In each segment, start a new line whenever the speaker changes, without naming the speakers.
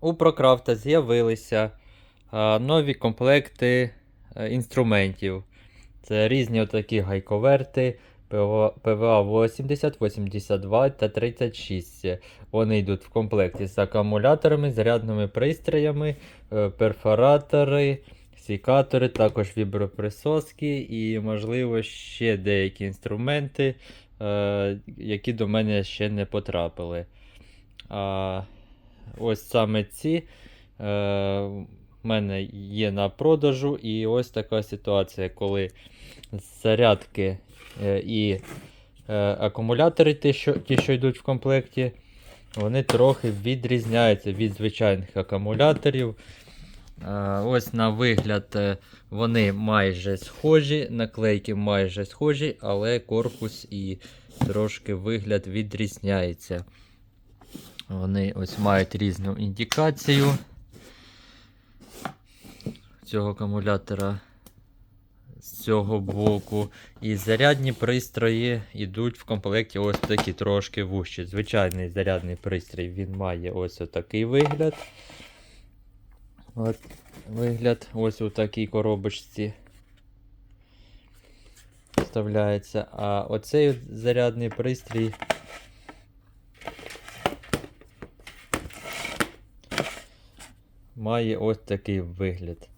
у Прокрафта з'явилися а, нові комплекти е, інструментів. Це різні отакі гайковерти ПВА ПВА 80, 82 та 36. Вони йдуть в комплекті з акумуляторами, зарядними пристроями, е, перфоратори, сікатори, також віброприсоски і, можливо, ще деякі інструменти, е, які до мене ще не потрапили. Ось саме ці е, в мене є на продажу, і ось така ситуація, коли зарядки е, і е, акумулятори, ті що, ті, що йдуть в комплекті, вони трохи відрізняються від звичайних акумуляторів. Е, ось на вигляд е, вони майже схожі, наклейки майже схожі, але корпус і трошки вигляд відрізняється. Вони ось мають різну індикацію цього акумулятора з цього боку. І зарядні пристрої йдуть в комплекті ось такі трошки вужчі. Звичайний зарядний пристрій він має ось такий вигляд. От вигляд ось у такій коробочці вставляється. А оцей зарядний пристрій. Має ось такий вигляд.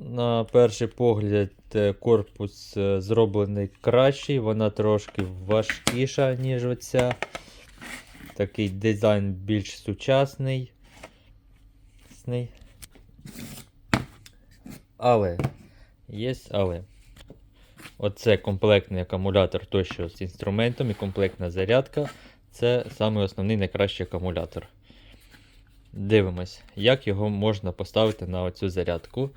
На перший погляд е, корпус е, зроблений кращий, вона трошки важкіша, ніж оця. Такий дизайн більш сучасний. Сний. Але, є але. Оце комплектний акумулятор тощо з інструментом і комплектна зарядка. Це саме основний найкращий акумулятор. Дивимось, як його можна поставити на оцю зарядку.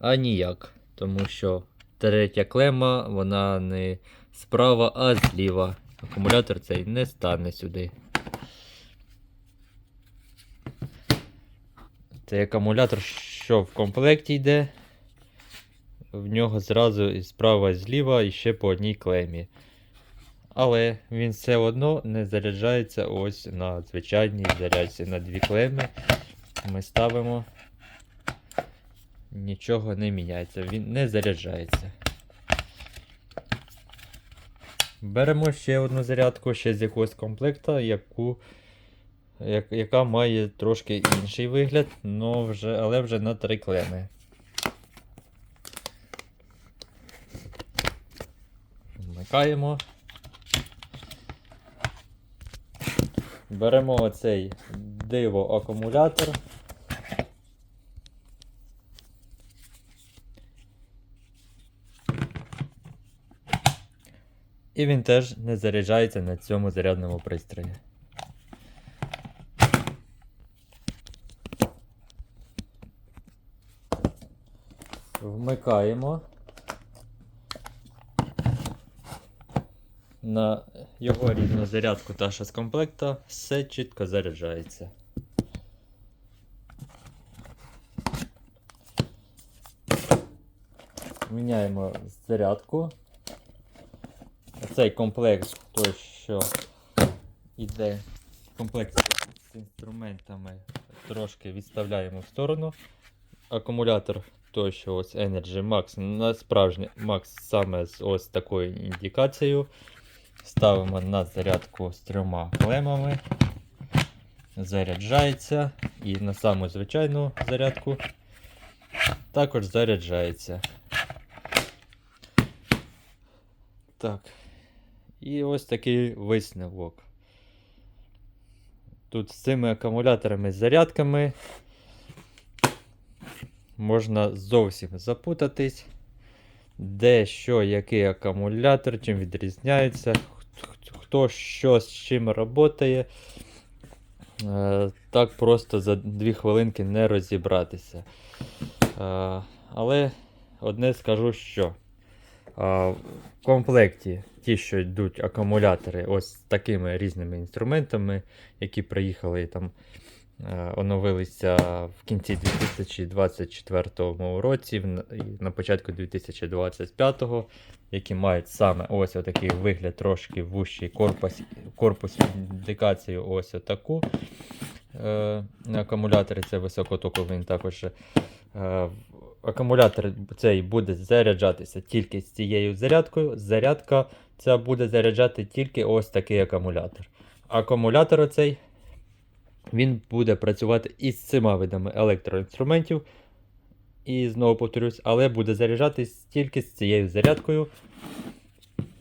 А ніяк. Тому що третя клема, вона не справа, а зліва. Акумулятор цей не стане сюди. Цей акумулятор, що в комплекті йде, в нього зразу і справа і зліва і ще по одній клемі. Але він все одно не заряджається ось на звичайній зарядці на дві клеми. Ми ставимо. Нічого не міняється, він не заряджається. Беремо ще одну зарядку ще з якогось комплекта, яку, як, яка має трошки інший вигляд, но вже, але вже на три клеми. Вмикаємо. Беремо оцей диво акумулятор. І він теж не заряджається на цьому зарядному пристрої. Вмикаємо. На його рідну зарядку та що з комплекта все чітко заряджається. Міняємо зарядку. Цей комплект, той, що йде в комплекті з інструментами, трошки відставляємо в сторону. Акумулятор той, що ось Energy Max, на справжній Max саме з ось такою індикацією. Ставимо на зарядку з трьома клемами. Заряджається. І на саму звичайну зарядку також заряджається. Так. І ось такий висновок. Тут з цими акумуляторами з зарядками можна зовсім запутатись. Де що, який акумулятор, чим відрізняється, хто- що з чим працює. Е, Так просто за 2 хвилинки не розібратися. Е, Але одне скажу, що в комплекті ті, що йдуть акумулятори, ось такими різними інструментами, які приїхали там, е, оновилися в кінці 2024 році на початку 2025 які мають саме ось такий вигляд, трошки вущий корпус, корпус індикацію ось таку. Е, акумулятори це високотоковий також. Е, акумулятор цей буде заряджатися тільки з цією зарядкою. Зарядка ця буде заряджати тільки ось такий акумулятор. Акумулятор оцей він буде працювати із цими видами електроінструментів. І знову повторюсь, але буде заряджатись тільки з цією зарядкою.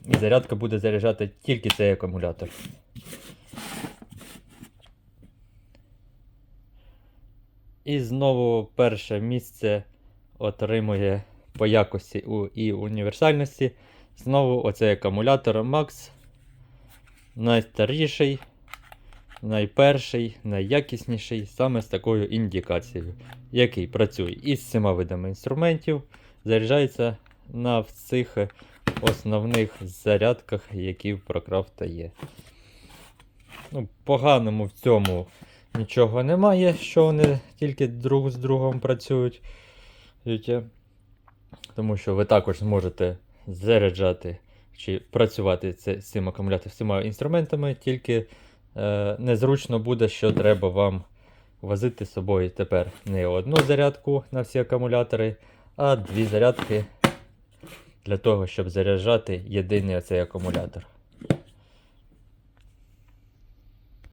І зарядка буде заряджати тільки цей акумулятор. І знову перше місце отримує по якості і універсальності. Знову оцей акумулятор Max. Найстаріший, найперший, найякісніший, саме з такою індикацією, який працює із всіма видами інструментів, заряджається на всіх основних зарядках, які в Прокрафта є. Ну, поганому в цьому нічого немає, що вони тільки друг з другом працюють. Тому що ви також зможете заряджати чи працювати з цим акумулятором, цими інструментами, тільки незручно буде, що треба вам возити з собою тепер не одну зарядку на всі акумулятори, а дві зарядки для того, щоб заряджати єдиний оцей акумулятор.